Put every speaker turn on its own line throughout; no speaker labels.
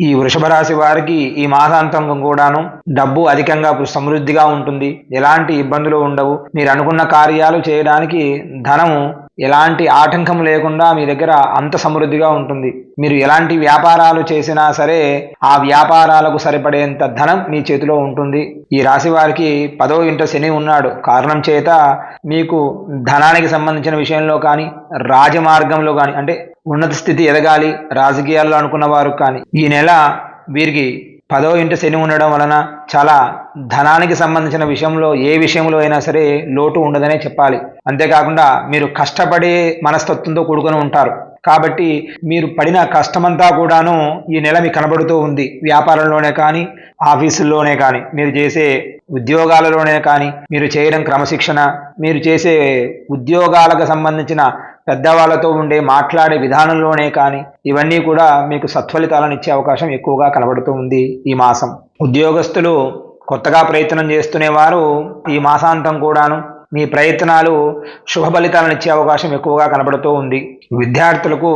ఈ వృషభ రాశి వారికి ఈ మాసాంతం కూడాను డబ్బు అధికంగా సమృద్ధిగా ఉంటుంది. ఎలాంటి ఇబ్బందులు ఉండవు. మీరు అనుకున్న కార్యాలు చేయడానికి ధనము ఎలాంటి ఆటంకం లేకుండా మీ దగ్గర అంత సమృద్ధిగా ఉంటుంది. మీరు ఎలాంటి వ్యాపారాలు చేసినా సరే ఆ వ్యాపారాలకు సరిపడేంత ధనం మీ చేతిలో ఉంటుంది. ఈ రాశి వారికి పదో ఇంట శని ఉన్నాడు. కారణం చేత మీకు ధనానికి సంబంధించిన విషయంలో కానీ రాజమార్గంలో కానీ అంటే ఉన్నత స్థితి ఎదగాలి రాజకీయాల్లో అనుకున్న వారు కానీ ఈ నెల వీరికి పదో ఇంట శని ఉండడం వలన చాలా ధనానికి సంబంధించిన విషయంలో ఏ విషయంలో అయినా సరే లోటు ఉండదనే చెప్పాలి. అంతేకాకుండా మీరు కష్టపడే మనస్తత్వంతో కూడుకొని ఉంటారు. కాబట్టి మీరు పడిన కష్టమంతా కూడాను ఈ నెల మీకు కనబడుతూ ఉంది. వ్యాపారంలోనే కానీ ఆఫీసుల్లోనే కానీ మీరు చేసే ఉద్యోగాలలోనే కానీ మీరు చేయడం క్రమశిక్షణ మీరు చేసే ఉద్యోగాలకు సంబంధించిన పెద్దవాళ్ళతో ఉండే మాట్లాడే విధానంలోనే కానీ ఇవన్నీ కూడా మీకు సత్ఫలితాలను ఇచ్చే అవకాశం ఎక్కువగా కనబడుతూ ఉంది ఈ మాసం. ఉద్యోగస్తులు కొత్తగా ప్రయత్నం చేస్తునే వారు ఈ మాసాంతం కూడాను మీ ప్రయత్నాలు శుభ ఫలితాలను ఇచ్చే అవకాశం ఎక్కువగా కనబడుతూ ఉంది. విద్యార్థులకు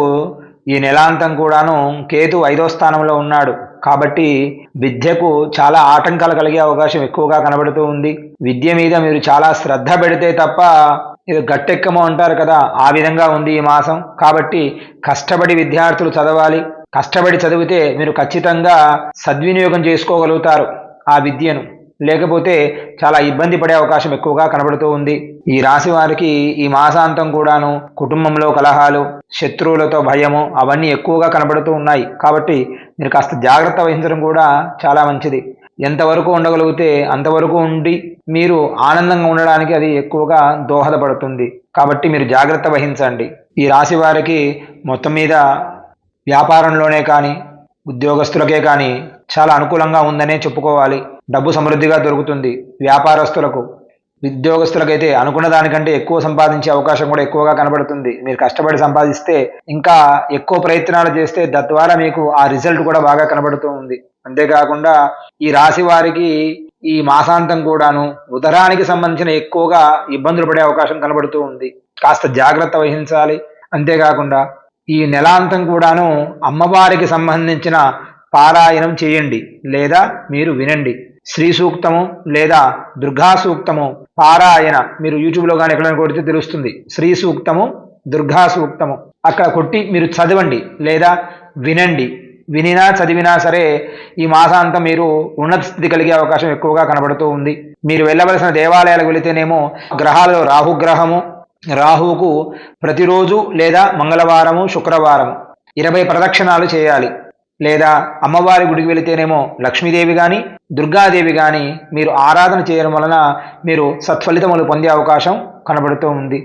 ఈ నెలాంతం కూడాను కేతు ఐదో స్థానంలో ఉన్నాడు. కాబట్టి విద్యకు చాలా ఆటంకాలు కలిగే అవకాశం ఎక్కువగా కనబడుతూ ఉంది. విద్య మీద మీరు చాలా శ్రద్ధ పెడితే తప్ప ఇది గట్టెక్కమో అంటారు కదా ఆ విధంగా ఉంది ఈ మాసం. కాబట్టి కష్టపడి విద్యార్థులు చదవాలి. కష్టపడి చదివితే మీరు ఖచ్చితంగా సద్వినియోగం చేసుకోగలుగుతారు ఆ విద్యను. లేకపోతే చాలా ఇబ్బంది పడే అవకాశం ఎక్కువగా కనబడుతూ ఉంది. ఈ రాశి వారికి ఈ మాసాంతం కూడాను కుటుంబంలో కలహాలు శత్రువులతో భయము అవన్నీ ఎక్కువగా కనబడుతూ ఉన్నాయి. కాబట్టి మీరు కాస్త జాగ్రత్త వహించడం కూడా చాలా మంచిది. ఎంతవరకు ఉండగలిగితే అంతవరకు ఉండి మీరు ఆనందంగా ఉండడానికి అది ఎక్కువగా దోహదపడుతుంది. కాబట్టి మీరు జాగ్రత్త వహించండి. ఈ రాశి వారికి మొత్తం మీద వ్యాపారంలోనే కానీ ఉద్యోగస్తులకే కానీ చాలా అనుకూలంగా ఉందనే చెప్పుకోవాలి. డబ్బు సమృద్ధిగా దొరుకుతుంది వ్యాపారస్తులకు. ఉద్యోగస్తులకైతే అనుకున్న దానికంటే ఎక్కువ సంపాదించే అవకాశం కూడా ఎక్కువగా కనబడుతుంది. మీరు కష్టపడి సంపాదిస్తే ఇంకా ఎక్కువ ప్రయత్నాలు చేస్తే తద్వారా మీకు ఆ రిజల్ట్ కూడా బాగా కనబడుతూ ఉంది. అంతేకాకుండా ఈ రాశి వారికి ఈ మాసాంతం కూడాను ఉదరానికి సంబంధించిన ఎక్కువగా ఇబ్బందులు పడే అవకాశం కనబడుతూ ఉంది. కాస్త జాగ్రత్త వహించాలి. అంతేకాకుండా ఈ నెలాంతం కూడాను అమ్మవారికి సంబంధించిన పారాయణం చేయండి. లేదా మీరు వినండి. శ్రీ సూక్తము లేదా దుర్గా సూక్తము పారాయణ మీరు యూట్యూబ్లో కానీ ఎక్కడైనా కొడితే తెలుస్తుంది. శ్రీ సూక్తము దుర్గా సూక్తము అక్కడ కొట్టి మీరు చదవండి లేదా వినండి. వినినా చదివినా సరే ఈ మాసాంతం మీరు ఉన్నత స్థితి కలిగే అవకాశం ఎక్కువగా కనబడుతూ ఉంది. మీరు వెళ్ళవలసిన దేవాలయాలకు వెళితేనేమో గ్రహాలలో రాహుగ్రహము రాహువుకు ప్రతిరోజు లేదా మంగళవారము శుక్రవారము ఇరవై ప్రదక్షిణాలు చేయాలి. లేదా అమ్మవారి గుడికి వెళితేనేమో లక్ష్మీదేవి కానీ దుర్గాదేవి కానీ మీరు ఆరాధన చేయడం వలన మీరు సత్ఫలితములు పొందే అవకాశం కనబడుతూ ఉంది.